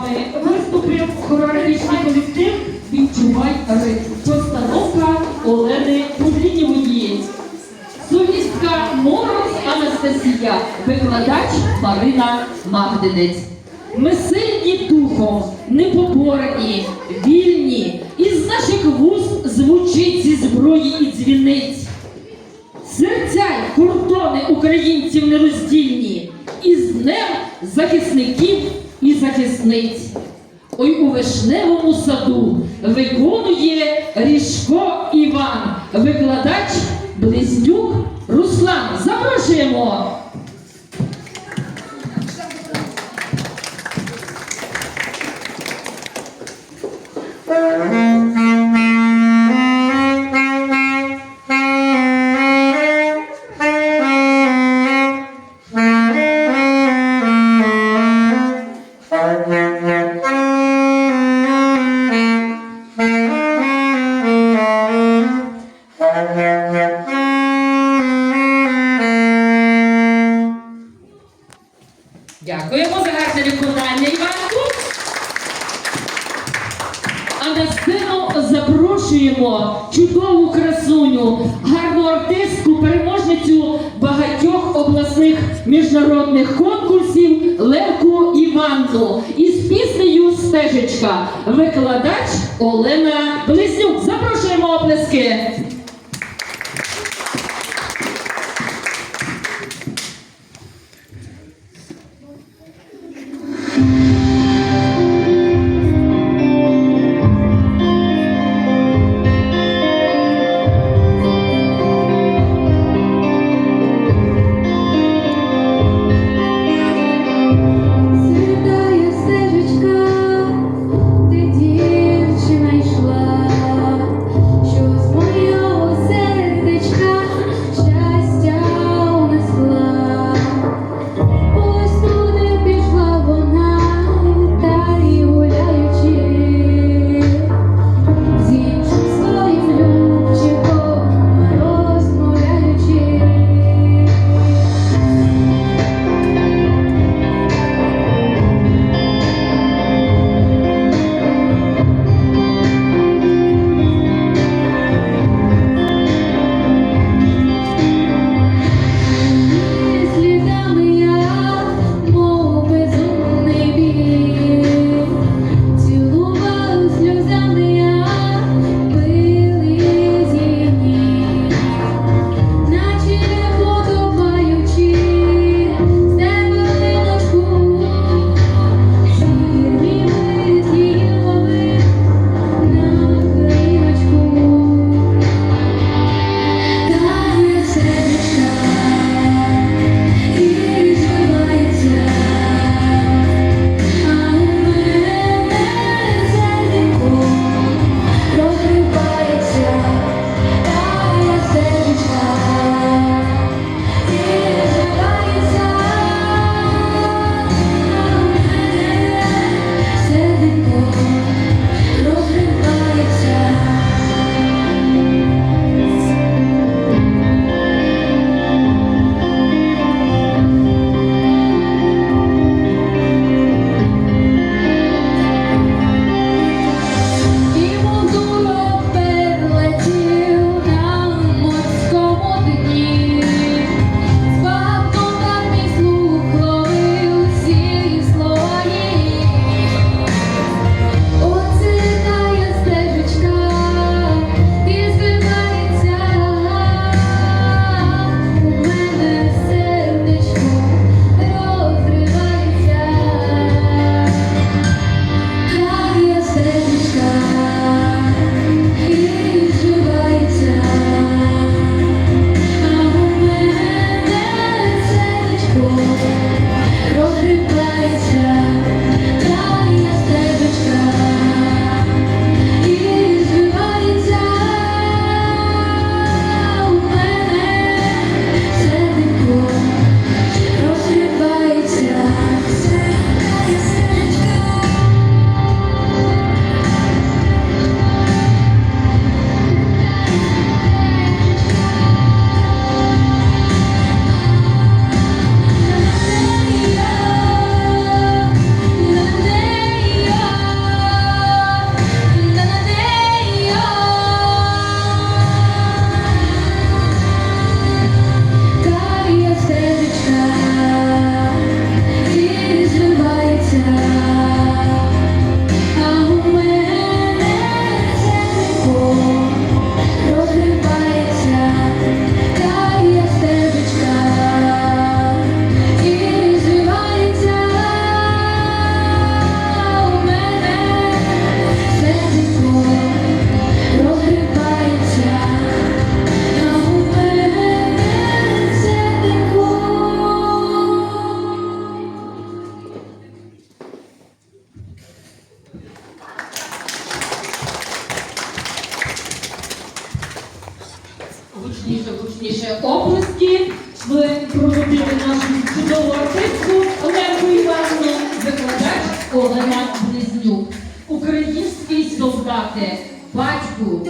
вами виступив хореографічний колектив Відчувай ритм. Постановка Олени Пудлінєвої. Солістка Мороз Анастасія, викладач Марина Магдинець. Ми сильні духом, непоборні, вільні, із наших вуст звучить зі зброї і дзвіниць. Серця й кордони українців нероздільні, і з днем захисників вишневому саду виконує Ріжко Іван, викладач Близнюк Руслан. Запрошуємо! Міжнародних конкурсів Левку Іванзу із піснею Стежечка. Викладач Олена Близнюк. Запрошуємо оплески. гучніші оплески. ви проводили нашу чудову артистку Оленку Івановну, викладач Олена Близнюк. український солдати, батьку.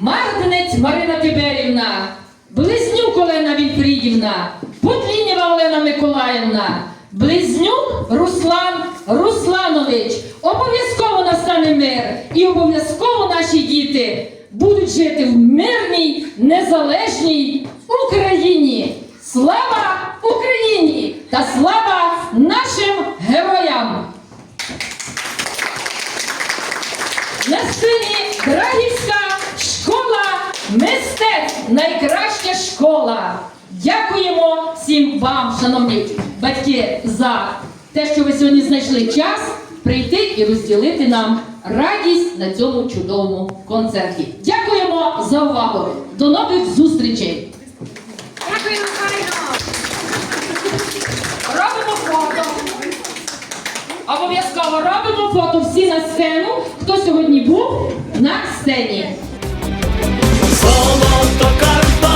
Мартинець Марина Тюберівна, Близнюк Олена Вільфрідівна, Потлінєва Олена Миколаївна, Близнюк Руслан Русланович. Обов'язково настане мир і обов'язково наші діти будуть жити в мирній, незалежній Україні. Слава Україні та слава нашим героям! На сцені Драгівська Мистецтв найкраща школа. Дякуємо всім вам, шановні батьки, за те, що ви сьогодні знайшли час прийти і розділити нам радість на цьому чудовому концерті. Дякуємо за увагу. До нових зустрічей. Дякуємо, Робимо фото. Обов'язково робимо фото всі на сцену, хто сьогодні був на сцені золото Карпа.